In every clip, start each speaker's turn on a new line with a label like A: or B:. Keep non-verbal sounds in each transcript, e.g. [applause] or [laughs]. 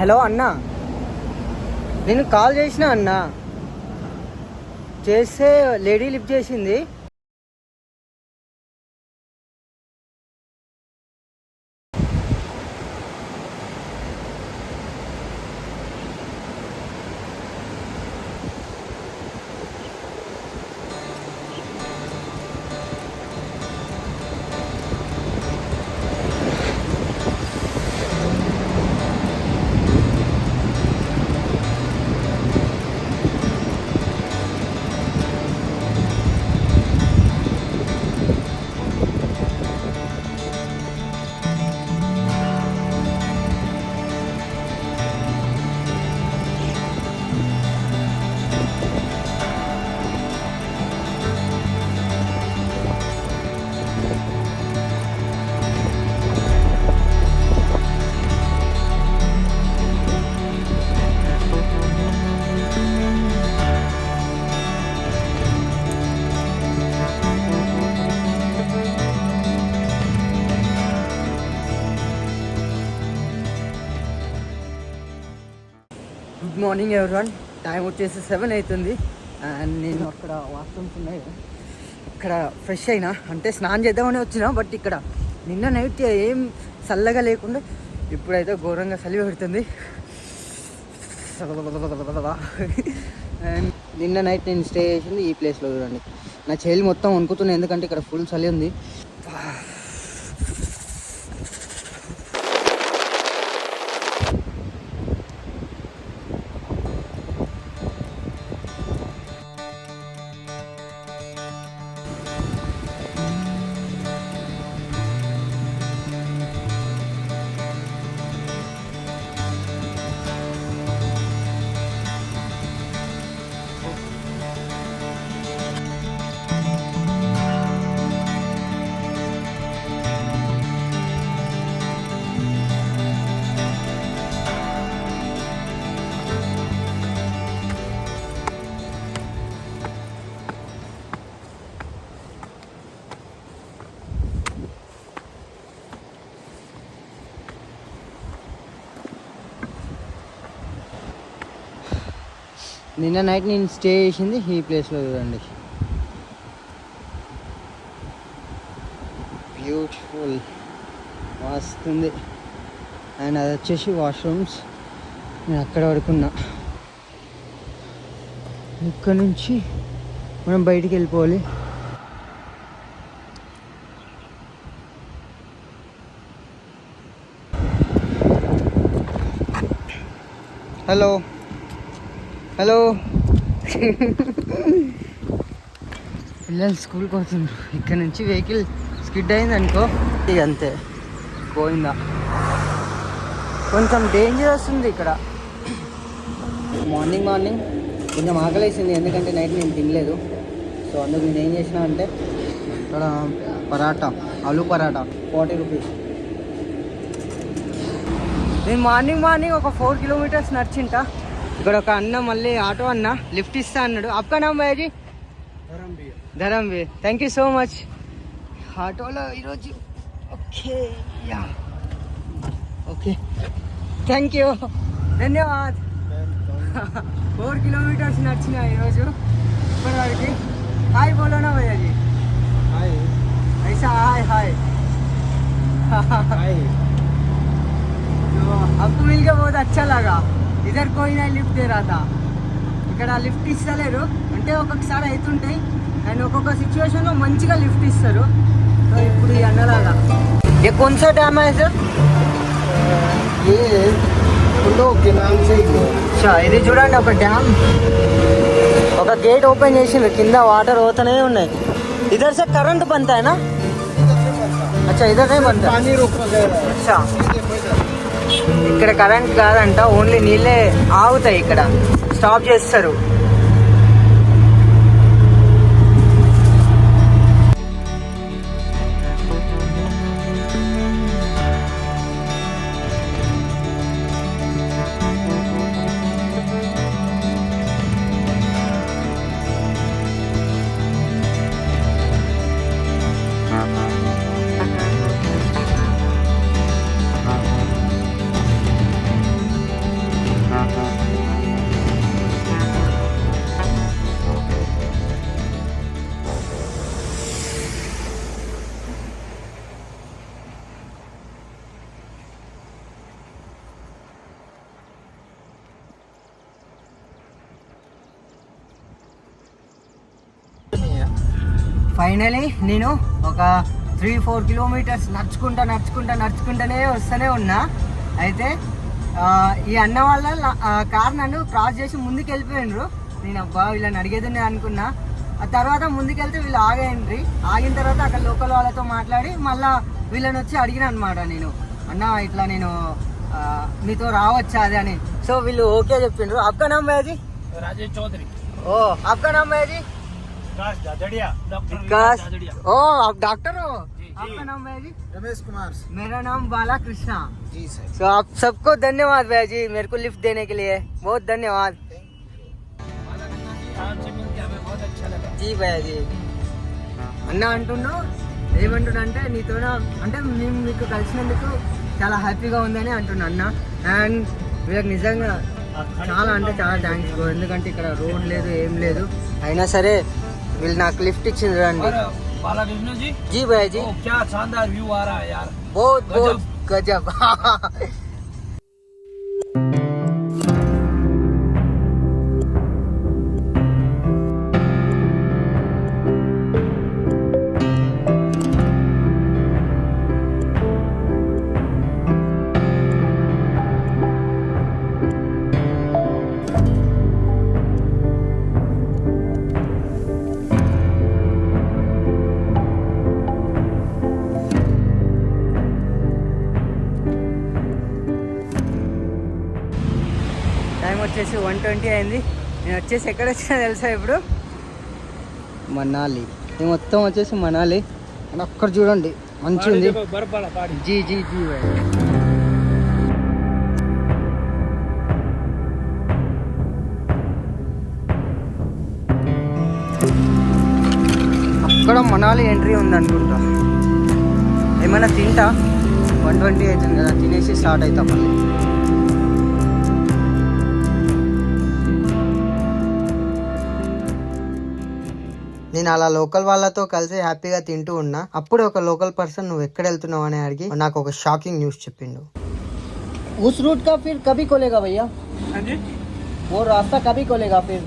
A: Hello అన్నా. నేను call చేసిన అన్నా. చేస్తే లేడీ లిఫ్ట్ చేసింది. గుడ్ మార్నింగ్ ఎవరివన్ టైం వచ్చేసి సెవెన్ అవుతుంది. అండ్ నేను అక్కడ వాష్రూమ్స్ ఉన్నాయి. ఇక్కడ ఫ్రెష్ అయినా. అంటే స్నానం చేద్దామని వచ్చిన బట్ ఇక్కడ నిన్న నైట్ ఏం చల్లగా లేకుండా ఇప్పుడైతే ఘోరంగా చలి పెడుతుంది. అండ్ నిన్న నైట్ నేను స్టే చేసింది ఈ ప్లేస్లో చూడండి. నా చెల్లి మొత్తం వణుకుతున్నాయి ఎందుకంటే ఇక్కడ ఫుల్ చలి ఉంది. నిన్న నైట్ నేను స్టే చేసింది ఈ ప్లేస్లో చూడండి. బ్యూటిఫుల్ వస్తుంది అండ్ అది వచ్చేసి వాష్రూమ్స్ నేను అక్కడ పడుకున్నా. ఇక్కడ నుంచి మనం బయటికి వెళ్ళిపోవాలి. Hello hello. పిల్లలు స్కూల్కి పోతున్నారు ఇక్కడ నుంచి వెహికల్ స్కిడ్ అయింది అనుకో ఇక అంతే. పోయిందా? కొంచెం డేంజరస్ ఉంది ఇక్కడ. మార్నింగ్ మార్నింగ్ కొంచెం ఆకలేసింది ఎందుకంటే నైట్ నేను తినలేదు. సో అందుకు నేను ఏం చేసిన అంటే ఇక్కడ పరాటా ఆలు పరాటా ఫార్టీ రూపీస్ నేను మార్నింగ్ మార్నింగ్ ఒక ఫోర్ కిలోమీటర్స్ నడిచింటా. ఇక్కడ ఒక అన్న మళ్ళీ ఆటో అన్న లిఫ్ట్ ఇస్తా అన్నాడు అప్పక నా Bhaiyaji Dharam B thank you so much ఆటోలో ఈరోజు okay yeah okay thank you ధన్యవాద్ four kilometres నడిచిన ఈరోజు ఇప్పటివరకు హాయ్ బోలోనా భయ్యాజీ ఐసా హాయ్ హాయ్ तो आपको मिल के बहुत अच्छा लगा ఇద్దరు కోయినా లిఫ్ట్ రాదా ఇక్కడ లిఫ్ట్ ఇస్తలేరు. అంటే ఒక్కొక్కసారి అవుతుంటాయి అండ్ ఒక్కొక్క సిచ్యువేషన్లో మంచిగా లిఫ్ట్ ఇస్తారు. సో ఇప్పుడు ఈ అన్నలాగా ఏ
B: కొంచెం
A: డ్యామేజ్ ఇది చూడండి ఒక డ్యామ్. ఒక గేట్ ఓపెన్ చేసిండ్రు. కింద వాటర్ పోతనే ఉన్నాయి.
B: ఇద్దరు సార్ కరెంట్ బంతా
A: అచ్చా
B: ఇద్దరు బంతా
A: ఇక్కడ కరెంట్ కాదంట ఓన్లీ నీళ్ళే ఆగుతాయి ఇక్కడ. స్టాప్ చేస్తారు. ఫైనలీ నేను ఒక త్రీ ఫోర్ కిలోమీటర్స్ నడుచుకుంటా నడుచుకుంటా నడుచుకుంటూనే వస్తూనే ఉన్నా. అయితే ఈ అన్న వాళ్ళ కార్ నన్ను క్రాస్ చేసి ముందుకు వెళ్ళిపోయినరు నేను అబ్బా వీళ్ళని అడిగేదినే అనుకున్నా. ఆ తర్వాత ముందుకెళ్తే వీళ్ళు ఆగేయండి ఆగిన తర్వాత అక్కడ లోకల్ వాళ్ళతో మాట్లాడి మళ్ళా వీళ్ళని వచ్చి అడిగిన అనమాట నేను. అన్న ఇట్లా నేను మీతో రావచ్చా అది అని. సో వీళ్ళు ఓకే చెప్పిండ్రు.
C: అబ్కా నమ్మాజీ
A: రాజేష్ చౌదరి. ఓ అబ్కా నమ్మాజీ
C: विकास जाजड़िया डॉक्टर
A: विकास
C: जाजड़िया
A: ओ आप डॉक्टर हो
C: जी,
A: आपका नाम है जी
B: रमेश कुमार
A: मेरा नाम बाला कृष्णा
B: जी सर
A: तो आप सबको धन्यवाद भैया जी मेरे को लिफ्ट देने के लिए बहुत धन्यवाद
C: आपसे मिलकर हमें बहुत अच्छा लगा
A: జీ భయ్యా జీ అన్న అంటుండు ఏమంటున్నా అంటే నీతో అంటే మేము మీకు కలిసినందుకు చాలా హ్యాపీగా ఉందని అంటున్నా అన్న అండ్ వీళ్ళకి నిజంగా చాలా అంటే చాలా థ్యాంక్స్ బ్రో ఎందుకంటే ఇక్కడ రోడ్ లేదు ఏం లేదు అయినా సరే వీళ్ళు నాకు లిఫ్ట్ ఇచ్చింది రండి
C: और बालाकृष्ण जी
A: జీ భయ్యా జీ
C: ओ, क्या शानदार व्यू आ रहा है यार
A: बहुत बहुत गजब [laughs] వచ్చేసి వన్ ట్వంటీ అయింది. నేను వచ్చేసి ఎక్కడ వచ్చినా తెలుసా ఇప్పుడు? మనాలి. నేను మొత్తం వచ్చేసి మనాలి. అని అక్కడ చూడండి. మంచిగా ఉంది. జీ జీ జీ అక్కడ మనాలి ఎంట్రీ ఉందనుకుంటా ఏమైనా తింటా? వన్ ట్వంటీ అవుతుంది కదా తినేసి స్టార్ట్ అవుతాం మళ్ళీ. అలా లోకల్ వాళ్ళతో కలిసి హ్యాపీగా తింటూ ఉన్నా అప్పుడు ఒక లోకల్ పర్సన్ నువ్వు ఎక్కడ వెళ్తున్నావు అని అడిగి నాకు ఒక షాకింగ్ న్యూస్ చెప్పిండు उस रूट का फिर कभी खोलेगा भैया
C: हाँ जी
A: वो रास्ता कभी खोलेगा फिर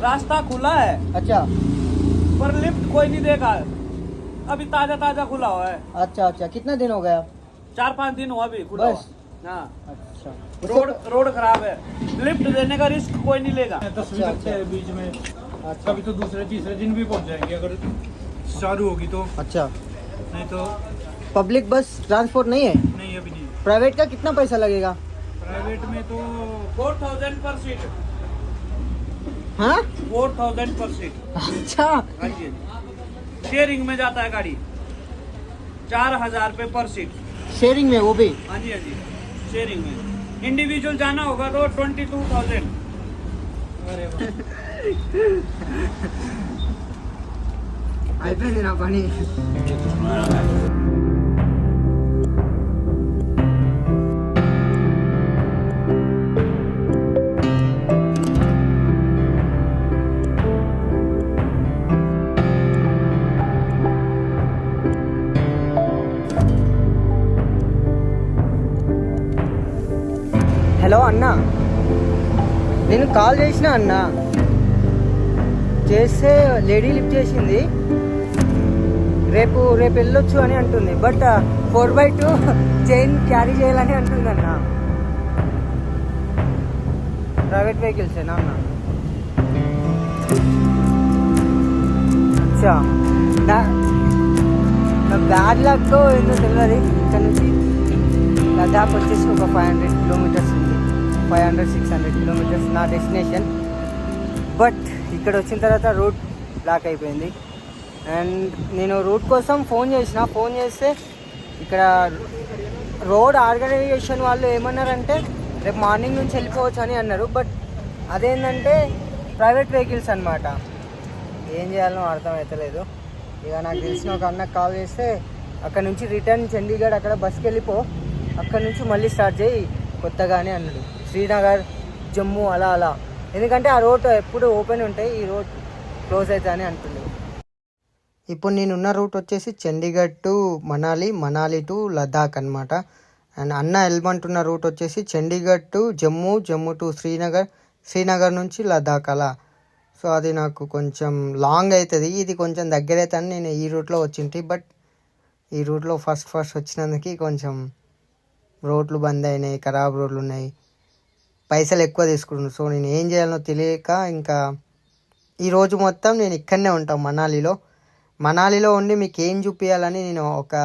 C: रास्ता खुला है
A: अच्छा
C: पर लिफ्ट कोई नहीं देगा अभी ताजा ताजा खुला हुआ है
A: अच्छा अच्छा कितना दिन हो गया
C: चार पाँच दिन हुआ अभी खुला
A: बस?
C: हुआ हाँ
A: अच्छा
C: रोड रोड खराब है लिफ्ट देने का रिस्क कोई नहीं लेगा
A: अच्छा, अच्छा।
D: बीच में
A: अच्छा।
D: कभी तो दूसरे तीसरे दिन भी पहुँच जाएँगे अगर चालू होगी तो।
A: अच्छा।
D: नहीं तो
A: पब्लिक बस ट्रांसपोर्ट नहीं है?
D: नहीं अभी नहीं।
A: प्राइवेट का कितना पैसा लगेगा?
D: प्राइवेट में तो
C: फोर थाउज़ेंड पर सीट।
A: हाँ?
C: फोर थाउज़ेंड पर सीट।
A: अच्छा।
C: हाँ जी। शेयरिंग में जाता है गाड़ी। चार हज़ार रुपये पर सीट।
A: शेयरिंग में वो भी?
C: हाँ जी हाँ जी। शेयरिंग में। इंडिविजुअल जाना होगा तो ट्वेंटी टू थाउज़ेंड
A: అయిపోయింది నా పని హలో అన్నా నేను కాల్ చేసిన అన్నా. చేస్తే లేడీ లిఫ్ట్ చేసింది. రేపు రేపు వెళ్ళొచ్చు అని అంటుంది. But four by two chain carry చేయాలని అంటుంది అన్న ప్రైవేట్ వెహికల్స్ ఏనా అన్న? అచ్చా. నా బ్యాడ్ లక్ ఏందో తెలియదు ఇక్కడ నుంచి లదాఖ్ వచ్చేసి ఒక ఫైవ్ హండ్రెడ్ కిలోమీటర్స్ ఉంది. Five hundred six hundred kilometres నా డెస్టినేషన్. బట్ ఇక్కడ వచ్చిన తర్వాత రూట్ బ్లాక్ అయిపోయింది. అండ్ నేను రూట్ కోసం ఫోన్ చేసిన. ఫోన్ చేస్తే ఇక్కడ రోడ్ ఆర్గనైజేషన్ వాళ్ళు ఏమన్నారంటే రేపు మార్నింగ్ నుంచి వెళ్ళిపోవచ్చు అని అన్నారు. బట్ అదేంటంటే ప్రైవేట్ వెహికల్స్ అనమాట ఏం చేయాలో అర్థమవుతలేదు ఇక నాకు తెలిసిన ఒక అన్నకు కాల్ చేస్తే అక్కడ నుంచి రిటర్న్ చండీగఢ్ అక్కడ బస్కి వెళ్ళిపో. అక్కడ నుంచి మళ్ళీ స్టార్ట్ చేయి. కొత్తగానే అన్నాడు. శ్రీనగర్ జమ్మూ అలా అలా. ఎందుకంటే ఆ రోడ్ ఎప్పుడు ఓపెన్ ఉంటాయి ఈ రోడ్ క్లోజ్ అవుతా అని అంటుంది ఇప్పుడు నేనున్న రూట్ వచ్చేసి చండీగఢ్ టు మనాలి మనాలి టు లదాఖ్ అనమాట అండ్ అన్న వెళ్ళమంటున్న రూట్ వచ్చేసి చండీగఢ్ టు జమ్మూ జమ్మూ టు శ్రీనగర్ శ్రీనగర్ నుంచి లదాఖ్ అలా. సో అది నాకు కొంచెం లాంగ్ అవుతుంది. ఇది కొంచెం దగ్గర అవుతుంది నేను ఈ రూట్లో వచ్చింటి బట్ ఈ రూట్లో ఫస్ట్ ఫస్ట్ వచ్చినందుకు కొంచెం రోడ్లు బంద్ అయినాయి ఖరాబ్ రోడ్లు ఉన్నాయి. పైసలు ఎక్కువ తీసుకుంటున్నాను సో నేను ఏం చేయాలో తెలియక ఇంకా ఈరోజు మొత్తం నేను ఇక్కడనే ఉంటాను మనాలిలో. మనాలిలో ఉండి మీకు ఏం చూపించాలని నేను ఒక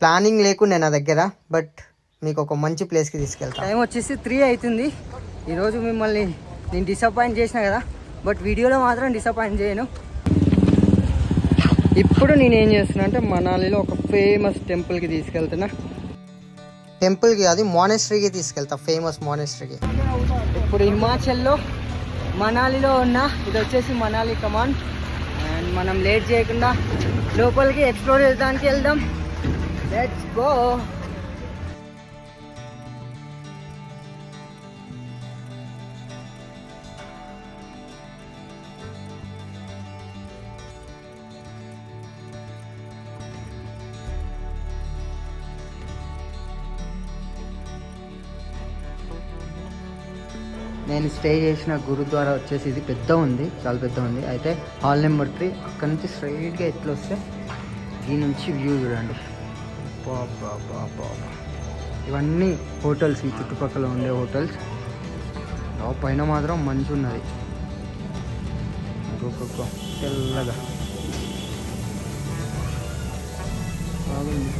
A: ప్లానింగ్ లేకుండే నా దగ్గర. బట్ మీకు ఒక మంచి ప్లేస్కి తీసుకెళ్తాను టైం వచ్చేసి త్రీ అవుతుంది ఈరోజు మిమ్మల్ని నేను డిసప్పాయింట్ చేసిన కదా బట్ వీడియోలో మాత్రం డిసప్పాయింట్ చేయను. ఇప్పుడు నేను ఏం చేస్తున్నా అంటే మనాలిలో ఒక ఫేమస్ టెంపుల్కి తీసుకెళ్తున్నా. టెంపుల్కి అది మానెస్ట్రీకి తీసుకెళ్తా ఫేమస్ మానెస్ట్రీకి ఇప్పుడు హిమాచల్లో మనాలిలో ఉన్న ఇది వచ్చేసి మనాలి కమాన్ అండ్ మనం లేట్ చేయకుండా లోపలికి ఎక్స్ప్లోర్ చేయడానికి వెళ్దాం. లెట్స్ గో నేను స్టే చేసిన గురుద్వారా వచ్చేసి ఇది పెద్ద ఉంది చాలా పెద్ద ఉంది. అయితే హాల్ నెంబర్ త్రీ అక్కడ నుంచి స్ట్రైట్గా ఎట్లా వస్తే దీని నుంచి వ్యూ చూడండి. బా బా ఇవన్నీ హోటల్స్ ఈ చుట్టుపక్కల ఉండే హోటల్స్ ఆ పైన మాత్రం మంచి ఉన్నది. తెల్లగా. బాగుంది.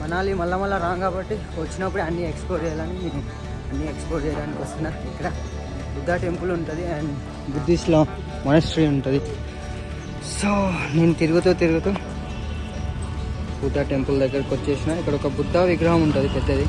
A: మనాలి మళ్ళా మళ్ళీ రాం కాబట్టి వచ్చినప్పుడు అన్నీ ఎక్స్ప్లోర్ చేయాలని అన్నీ ఎక్స్ప్లోర్ చేయడానికి వస్తున్నారు ఇక్కడ. బుద్ధ టెంపుల్ ఉంటుంది అండ్ బుద్ధిస్ట్లో మొనస్ట్రీ ఉంటుంది. సో నేను తిరుగుతూ తిరుగుతూ బుద్ధ టెంపుల్ దగ్గరకు వచ్చేసిన. ఇక్కడ ఒక బుద్ధ విగ్రహం ఉంటుంది పెద్దది.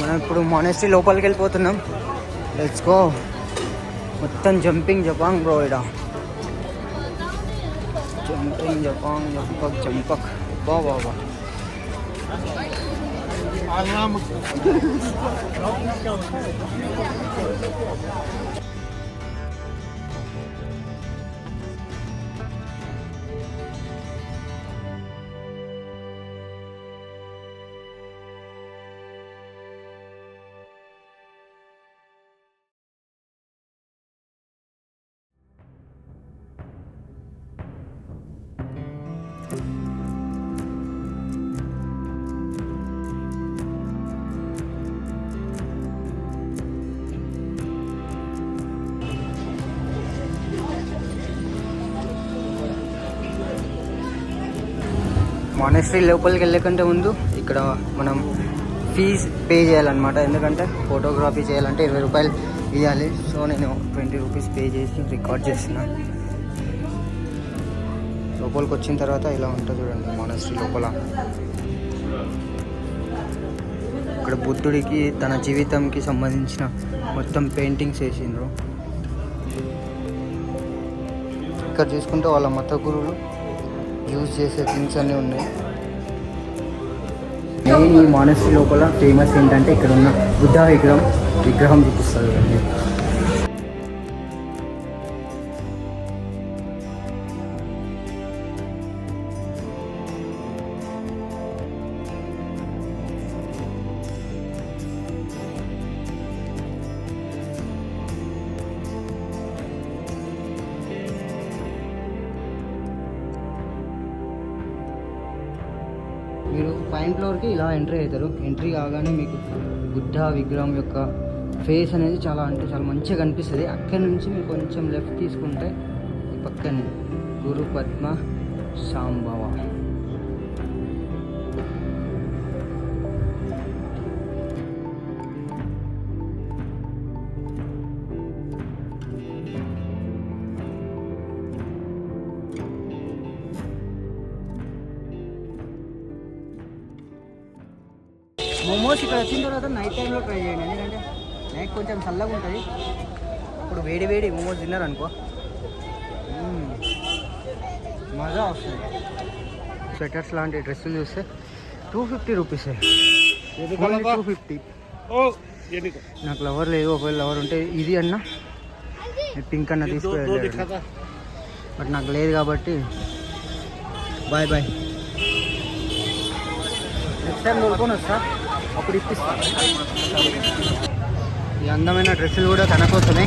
A: మనం ఇప్పుడు మానెస్ట్రీ లోపలికి వెళ్ళిపోతున్నాం. లెట్స్ గో మొత్తం జంపింగ్ జపాంగ్ బ్రో ఇడ జంపింగ్ జపాంగ్ జంపక్ జంపక్ బా బా మానెస్ట్రీ లోపలికి వెళ్ళకంటే ముందు ఇక్కడ మనం ఫీజ్ పే చేయాలన్నమాట. ఎందుకంటే ఫోటోగ్రఫీ చేయాలంటే ఇరవై రూపాయలు ఇవ్వాలి సో నేను ట్వంటీ రూపీస్ పే చేసి రికార్డ్ చేస్తున్నా లోపలికి వచ్చిన తర్వాత ఇలా ఉంటుంది చూడండి మానస్ట్రీ లోపల. ఇక్కడ బుద్ధుడికి తన జీవితంకి సంబంధించిన మొత్తం పెయింటింగ్స్ వేసిండ్రు. ఇక్కడ చూసుకుంటే వాళ్ళ మత గురువులు యూజ్ చేసే థింగ్స్ అన్నీ ఉన్నాయి. మెయిన్ ఈ మానస్ట్రీ లోపల ఫేమస్ ఏంటంటే ఇక్కడ ఉన్న బుద్ధ విగ్రహం విగ్రహం చూపిస్తారు ఎంట్రీ కాగానే మీకు బుద్ధ విగ్రహం యొక్క ఫేస్ అనేది చాలా అంటే చాలా మంచిగా కనిపిస్తుంది. అక్కడి నుంచి మీరు కొంచెం లెఫ్ట్ తీసుకుంటే ఈ పక్కనే గురు పద్మ సాంబవ. సపోజ్ ఇక్కడ వచ్చిన తర్వాత నైట్ టైంలో ట్రై చేయండి. ఎందుకంటే నైట్ కొంచెం చల్లగా ఉంటుంది. అప్పుడు వేడి వేడి మోమోస్ తిన్నారు అనుకో. మజా వస్తుంది. స్వెటర్స్ లాంటి డ్రెస్సులు చూస్తే two fifty
D: rupees two fifty
A: నాకు లవర్ లేదు. ఒకవేళ లవర్ ఉంటే ఇది అన్న. పింక్ అన్న తీసుకెళ్ళాడు బట్ నాకు లేదు కాబట్టి బాయ్ బాయ్ నెక్స్ట్ టైం దొరుకుని వస్తా. అప్పుడు ఇప్పిస్తా ఈ అందమైన డ్రెస్సులు కూడా తన కోసమే.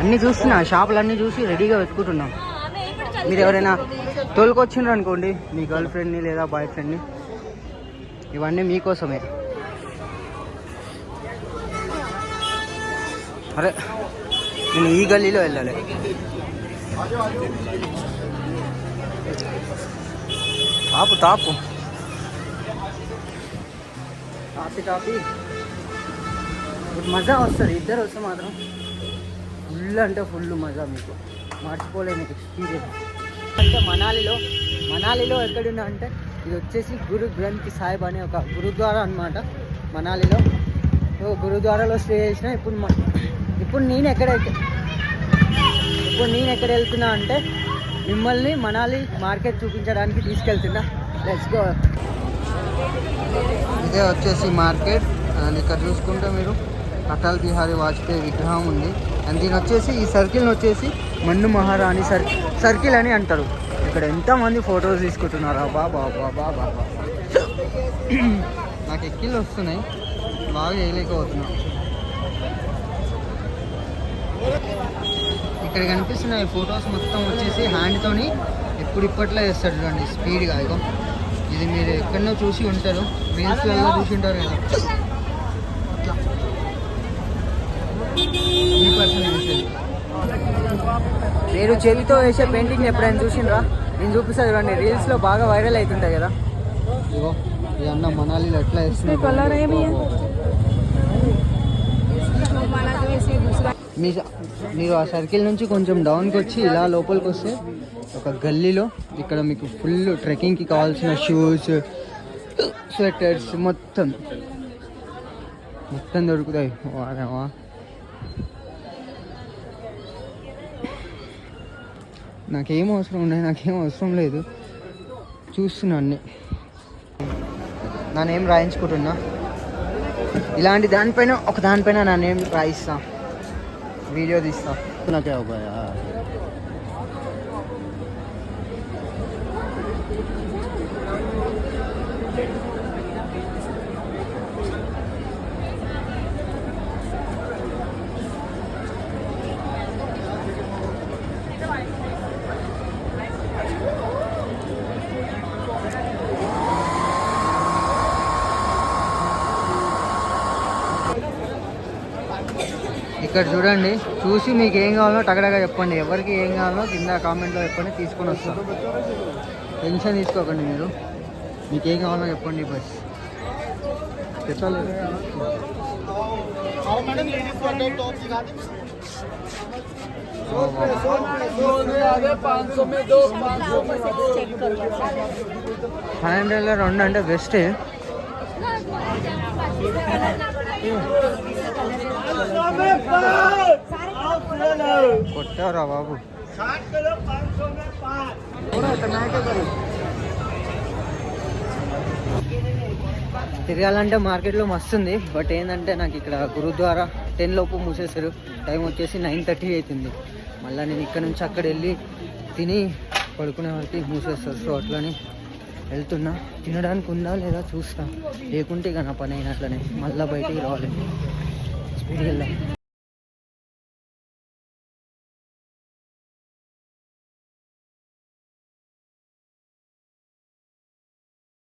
A: అన్నీ చూస్తున్నా షాపులు అన్నీ చూసి రెడీగా వెతుకుంటున్నాం మీరు ఎవరైనా తోలుకొచ్చిండ్రు అనుకోండి మీ గర్ల్ ఫ్రెండ్ని లేదా బాయ్ ఫ్రెండ్ని ఇవన్నీ మీకోసమే అరే నేను ఈ గల్లీలో వెళ్ళాలి. తాపు తాపు. కాఫీ తాపి ఇప్పుడు మజా వస్తుంది ఇద్దరు వస్తే మాత్రం ఫుల్ అంటే ఫుల్ మజా మీకు. మర్చిపోలేని ఎక్స్పీరియన్స్ అంటే మనాలిలో మనాలిలో ఎక్కడున్నా అంటే ఇది వచ్చేసి గురు గ్రంథ్ సాహిబ్ అనే ఒక గురుద్వారా అనమాట మనాలిలో. సో గురుద్వారాలో స్టే చేసిన ఇప్పుడు ఇప్పుడు నేను ఎక్కడ ఇప్పుడు నేను ఎక్కడ వెళ్తున్నా అంటే మిమ్మల్ని మనాలి మార్కెట్ చూపించడానికి తీసుకెళ్తున్నా. లెట్స్ గో ఇదే వచ్చేసి మార్కెట్. అండ్ ఇక్కడ చూసుకుంటే మీరు అటల్ బిహారీ వాజ్పేయి విగ్రహం ఉంది. అండ్ దీని వచ్చేసి ఈ సర్కిల్ని వచ్చేసి మన్ను మహారాణి సర్కిల్ సర్కిల్ అని అంటారు. ఇక్కడ ఎంతమంది ఫొటోస్ తీసుకుంటున్నారు? బా బాబా బాబా నాకు ఎక్కిళ్ళు వస్తున్నాయి. బాగా చేయలేకపోతున్నా ఇక్కడ కనిపిస్తున్న ఈ ఫొటోస్ మొత్తం వచ్చేసి హ్యాండ్తోని ఎప్పుడు ఇప్పట్లో వేస్తాడు చూడండి స్పీడ్గా ఇగో ఇది మీరు ఎక్కడనో చూసి ఉంటారు. రీల్స్లలో చూసి ఉంటారు కదా. ఈ పర్సన్ మీరు చేతితో వేసే పెయింటింగ్ ఎప్పుడైనా చూసిండ్రా? నేను చూపిస్తా చూడండి రీల్స్లో బాగా వైరల్ అవుతుంటాయి కదా. ఇగో ఈ అన్న మనాలిలో ఎట్లా వేస్తుంది మీ మీరు ఆ సర్కిల్ నుంచి కొంచెం డౌన్కి వచ్చి ఇలా లోపలికి వస్తే ఒక గల్లీలో ఇక్కడ మీకు ఫుల్ ట్రెక్కింగ్కి కావాల్సిన షూస్ స్వెటర్స్ మొత్తం మొత్తం దొరుకుతాయి. వారేవా నాకేం అవసరం ఉన్నాయి? నాకేం అవసరం లేదు. చూస్తున్నాన్ని నా నేమ్ రాయించుకుంటున్నా? ఇలాంటి దానిపైన ఒక దానిపైన నా నేమ్ రాయిస్తాను वीडियो दिखता इतना क्या होगा यार ఇక్కడ చూడండి చూసి మీకు ఏం కావాలో టగడగా చెప్పండి. ఎవరికి ఏం కావాలో కింద కామెంట్లో చెప్పండి తీసుకొని వస్తాం. టెన్షన్ తీసుకోకండి మీరు. మీకు ఏం కావాలో చెప్పండి బస్. చెప్పాలి. ఫైవ్ హండ్రెడ్లో రెండు అంటే బెస్ట్ కొట్టారా బాబు. తిరగాలంటే మార్కెట్లో మస్తుంది బట్ ఏంటంటే నాకు ఇక్కడ గురుద్వారా టెన్ లోపు మూసేశారు. టైం వచ్చేసి నైన్ థర్టీ అవుతుంది. మళ్ళీ నేను ఇక్కడ నుంచి అక్కడ వెళ్ళి తిని పడుకునే వరకు మూసేస్తారు. సో అట్లని వెళ్తున్నా. తినడానికి ఉందా లేదా చూస్తా. లేకుంటే ఇక నా పని అయినట్లనే మళ్ళీ బయటికి రావాలి. స్పీడ్కి వెళ్దాం